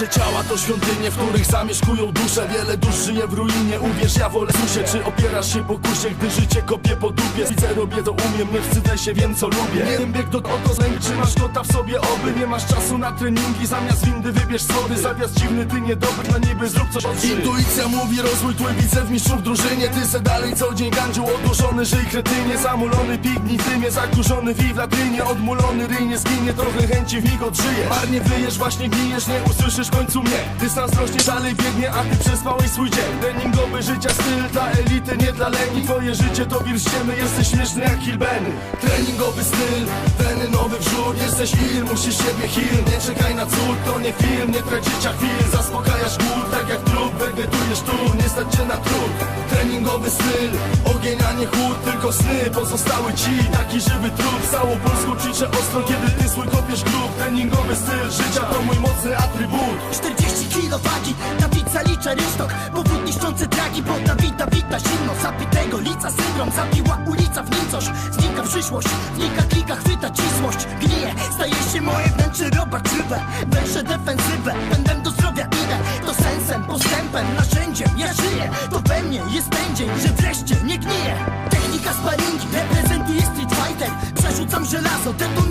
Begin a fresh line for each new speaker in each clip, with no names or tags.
Nasze ciała to świątynie, w których zamieszkują dusze. Wiele dusz żyje w ruinie, uwierz, ja wolę susie Czy opierasz się pokusie, gdy życie kopie po dupie. Widzę, robię to umiem, nie wstydzę się, wiem co lubię. Nie wiem, bieg to oto zlęk, trzymasz kota w sobie oby. Nie masz czasu na treningi, zamiast windy wybierz schody. Zawiast dziwny, ty niedobry, na niby zrób coś. Od Intuicja mówi, rozwój twój widzę w mistrzów w drużynie. Ty se dalej co dzień gandziu, odłożony żyj kretynie. Zamulony pigni, dymie, zakurzony wi w latrynie. Odmulony ryj nie zginie, trochę chęci w mig odżyje Marnie wyjesz, właśnie gnijesz, nie usłyszysz w końcu mnie. Dystans rośnie, dalej biegnie, a ty przespałeś swój dzień. Treningowy życia styl dla elity, nie dla leni. Twoje życie to wir ściemy, jesteś śmieszny jak Hilbeny. Treningowy styl, weny nowy wrzód Jesteś il, musisz siebie heal. Nie czekaj na cud, to nie film, nie trać życia chwil Zaspokajasz głód, tak jak trup, wegetujesz tu Nie stać cię na trud Treningowy styl, ogień a nie chłód Tylko sny. Pozostały ci, taki żywy trup. Całą Polską ćwiczę ostro, kiedy ty swój kopiesz grób. Treningowy styl życia to mój mocny atrybut
40 kilo wagi, ta pizza liczę rynsztok Powód niszczący dragi, bo ta wita zimno. Zapitego lica syndrom, zabiła ulica w nim coś Znika przyszłość, wnika klika, chwyta cisłość. Gnije, staje się moje wnętrze robaczywe Węszę defensywę, pędem do zdrowia idę. To sensem, postępem, narzędziem. Ja żyję, to we mnie jest ten dzień Że wreszcie nie gniję Technika sparingi, reprezentuje street fighter. Przerzucam żelazo, detonuję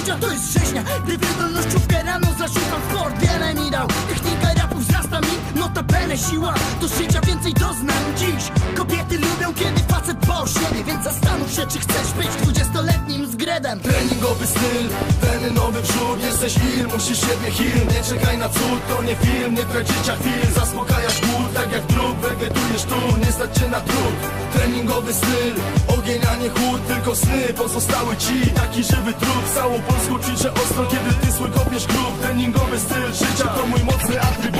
samopoczucia to jest rzeźnia. Gdy wydolnościówkę rano zaszukam w port Wiele mi dał, technika rapu wzrasta mi. Notabene siła, do życia więcej doznam. Dziś Kobiety lubią kiedy facet dba o siebie Więc zastanów się czy chcesz być dwudziestoletnim zgredem
Treningowy styl, wrzód Jesteś il, musisz siebie heal Nie czekaj na cud, to nie film Nie trać życia chwil, zaspokajasz głód Tak jak trup, wegetujesz tu. Nie stać cię na trud Treningowy styl, ogień a nie chłód Tylko sny. Pozostały ci Taki żywy trup, całą Polską ćwiczę ostro Kiedy ty swój kopiesz grób. Treningowy styl życia to mój mocny atrybut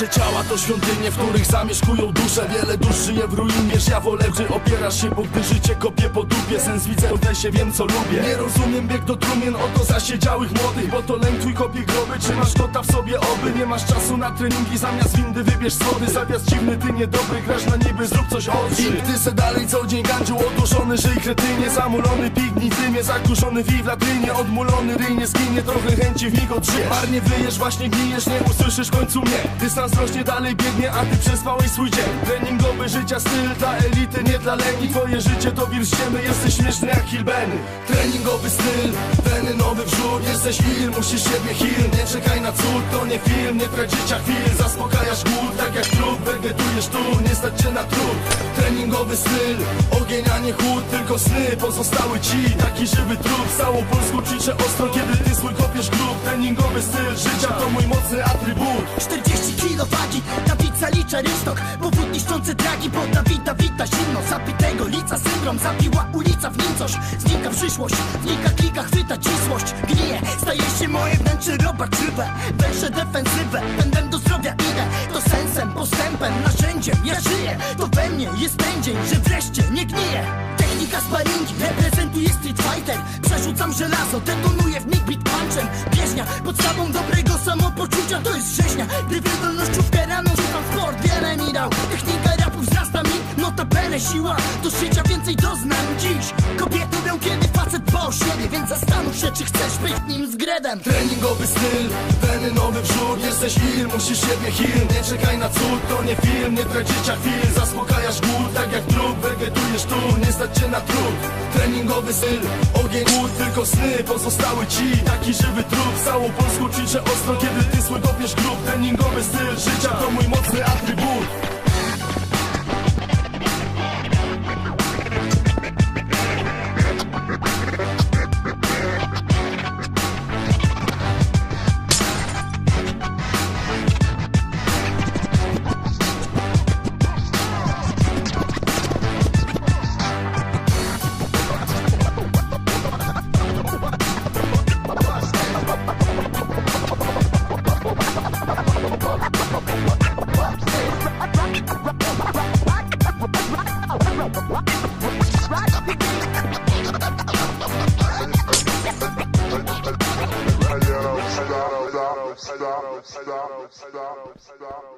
Nasze ciała to świątynie, w których zamieszkują dusze. Wiele dusz żyje w ruinie, ja wolę, gdy opierasz się, bo gdy życie kopie po dupie. Sens widzę, w się wiem co lubię. Nie rozumiem bieg do trumien, oto zasiedziałych młodych. Bo to lęk twój kopie groby, trzymasz kota w sobie? Oby Nie masz czasu na treningi, zamiast windy wybierz schody. Zawiast dziwny, ty niedobry, grasz na niby, zrób coś od nich. Ty se dalej co dzień gandziu, odłożony żyj kretynie. Zamulony pigni, dymie, zakurzony wi w latrynie. Odmulony ryj nie zginie, trochę chęci w mig odżyje Marnie wyjesz, właśnie gnijesz, nie usłyszysz w końcu mnie rośnie, dalej biegnie, a ty przespałeś swój dzień. Treningowy życia styl dla elity, nie dla leni Twoje życie to wir ściemy, jesteś śmieszny jak Hilbeny. Treningowy styl, weny nowy wrzód. Jesteś il, musisz siebie heal. Nie czekaj na cud, to nie film, nie trać życia chwil. Zaspokajasz głód, tak jak trup, wegetujesz tu. Nie stać cię na trud Treningowy styl, ogień a nie chłód Tylko sny. Pozostały ci, taki żywy trup. Całą Polską ćwiczę ostro, kiedy ty swój kopiesz grób. Treningowy styl życia to mój mocny atrybut.
40 kilo wagi, ta pizza liczę rynsztok Powód niszczący dragi, bo ta wita zimno. Zapitego lica syndrom, zabiła ulica w nim coś Znika przyszłość, wnika klika, chwyta cisłość. Gnije, staje się moje wnętrze robaczywe Węszę defensywę, pędem do zdrowia idę. To sensem, postępem, narzędziem. Ja żyję, to we mnie jest ten dzień Że wreszcie nie gniję Technika sparingi, reprezentuje street fighter. Przerzucam żelazo, detonuję Gdy wydolnościówkę rano rzucam w port Wiele mi dał, technika rapu wzrasta mi Notabene siła, do życia więcej doznam dziś. Kobiety lubią kiedy facet dba o o siebie Więc zastanów się, czy chcesz być nim z gredem.
Treningowy styl, weny nowy wrzód Jesteś il, musisz siebie heal. Nie czekaj na cud, to nie film Nie trać życia chwil, zaspokajasz głód Tak jak trup, wegetujesz tu Nie stać cię na trud Treningowy styl, Tylko sny pozostały ci Taki żywy trup, całą Polską ćwiczę ostro Kiedy ty sły kopiesz grób. Treningowy styl życia to mój mocny atrybut Let's go.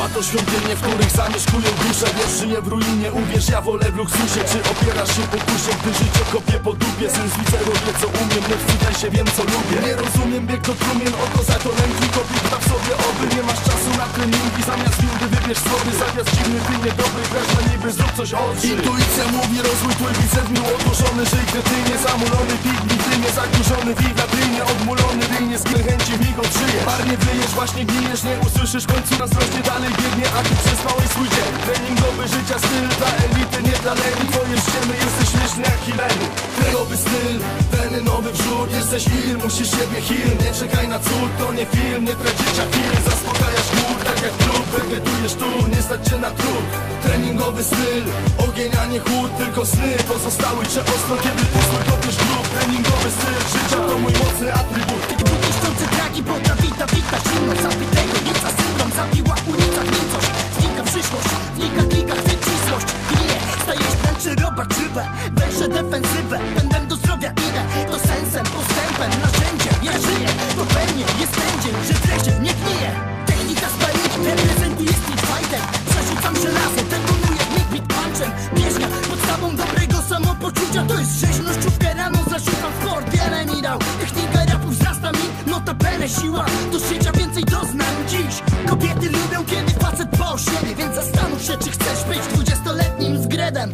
Mała to świątynie, w których zamieszkują dusze. Wiesz, żyję w ruinie, uwierz, ja wolę w luksusie. Czy opierasz się pokusie, gdy życie kopie po dupie? Syn z widzę, robię co umiem, nie wstydzę się, wiem co lubię. Nie rozumiem, bieg to trumien, oto za to lęki Kopię w sobie oby, nie masz czasu na treningi. Zamiast windy wybierz sobie, zamiast dziwny, ty niedobry Grasz na niby, zrób coś od Intuicja mówi, rozwój twój bicep mił odłożony Żyj kretynie, zamulony pik, nie zakurzony w wiatrynie Odmulony ryjnie, z odżyjesz Marnie wyjesz, właśnie gnijesz, nie usłyszysz końcu nas rośnie dalej biegnie A ty przespałeś swój dzień. Treningowy życia styl dla elity, nie dla leni. Twoje ściemy, jesteś śmieszny jak Hileny Treningowy styl, weny nowy wrzód Jesteś il, musisz siebie heal. Nie czekaj na cud, to nie film, nie trać życia chwil. Zaspokajasz głód, tak jak trup Wegetujesz tu, nie stać cię na trud Treningowy styl, ogień a nie chłód Tylko sny. Pozostały cię ostro Kiedy ty swój kopiesz grób. Treningowy styl życia to mój mocny atrybut
Niszczące dragi, bo ta wita, wita zimno Zabitego lica syndrom, zabiła ulica Nicość, znika przyszłość, wnika klika ścisłość Gnie, stajesz wręczy robak żywe Weźże defensywę, pędem do zdrowia siła do życia więcej doznań dziś Kobiety lubią, kiedy facet po siebie Więc zastanów się, czy chcesz być dwudziestoletnim zgredem